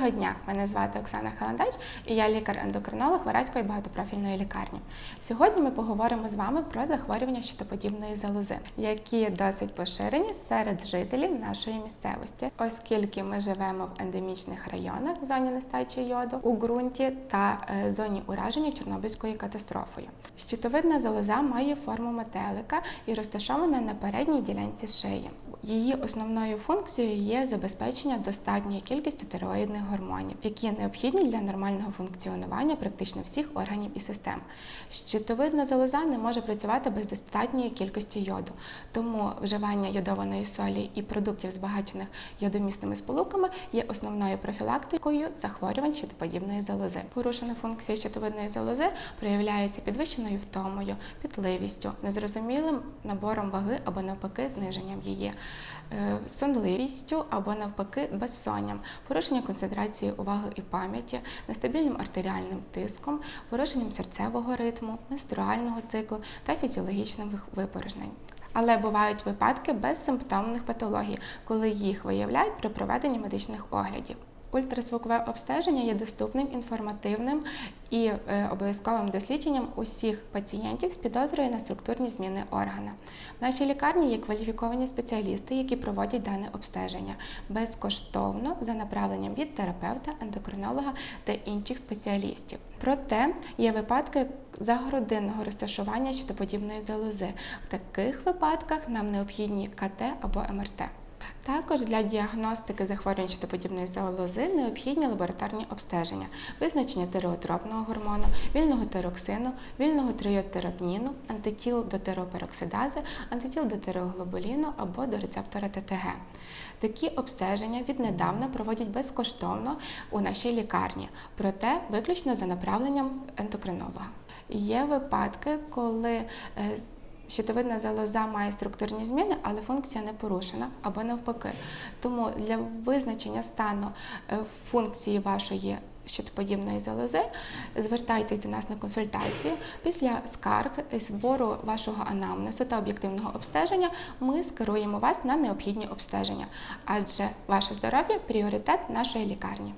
Доброго дня! Мене звати Оксана Халандач і я лікар-ендокринолог Варадської багатопрофільної лікарні. Сьогодні ми поговоримо з вами про захворювання щитоподібної залози, які досить поширені серед жителів нашої місцевості, оскільки ми живемо в ендемічних районах в зоні нестачі йоду у ґрунті та е, зоні ураження Чорнобильською катастрофою. Щитовидна залоза має форму метелика і розташована на передній ділянці шиї. Її основною функцією є забезпечення достатньої кількості тиреоїдних гормонів, які необхідні для нормального функціонування практично всіх органів і систем. Щитовидна залоза не може працювати без достатньої кількості йоду, тому вживання йодованої солі і продуктів, збагачених йодомісними сполуками, є основною профілактикою захворювань щитоподібної залози. Порушена функція щитовидної залози проявляється підвищеною втомою, пітливістю, незрозумілим набором ваги або навпаки зниженням її, е, сонливістю або навпаки безсонням, порушення концентрації уваги і пам'яті, нестабільним артеріальним тиском, порушенням серцевого ритму, менструального циклу та фізіологічних випорожнень. Але бувають випадки безсимптомних патологій, коли їх виявляють при проведенні медичних оглядів. Ультразвукове обстеження є доступним, інформативним і е, обов'язковим дослідженням усіх пацієнтів з підозрою на структурні зміни органа. В нашій лікарні є кваліфіковані спеціалісти, які проводять дане обстеження безкоштовно за направленням від терапевта, ендокринолога та інших спеціалістів. Проте є випадки загородинного розташування щитоподібної залози. В таких випадках нам необхідні КТ або МРТ. Також для діагностики захворювань щитоподібної залози необхідні лабораторні обстеження, визначення тиреотропного гормону, вільного тироксину, вільного тріотеротніну, антитіл до тиропероксидази, антитіл до тиреоглобуліну або до рецептора ТТГ. Такі обстеження віднедавна проводять безкоштовно у нашій лікарні, проте виключно за направленням ендокринолога. Є випадки, коли е, щитовидна залоза має структурні зміни, але функція не порушена або навпаки. Тому для визначення стану е, функції вашої щитоподібної залози звертайтесь до нас на консультацію. Після скарг, збору вашого анамнезу та об'єктивного обстеження ми скеруємо вас на необхідні обстеження, адже ваше здоров'я пріоритет нашої лікарні.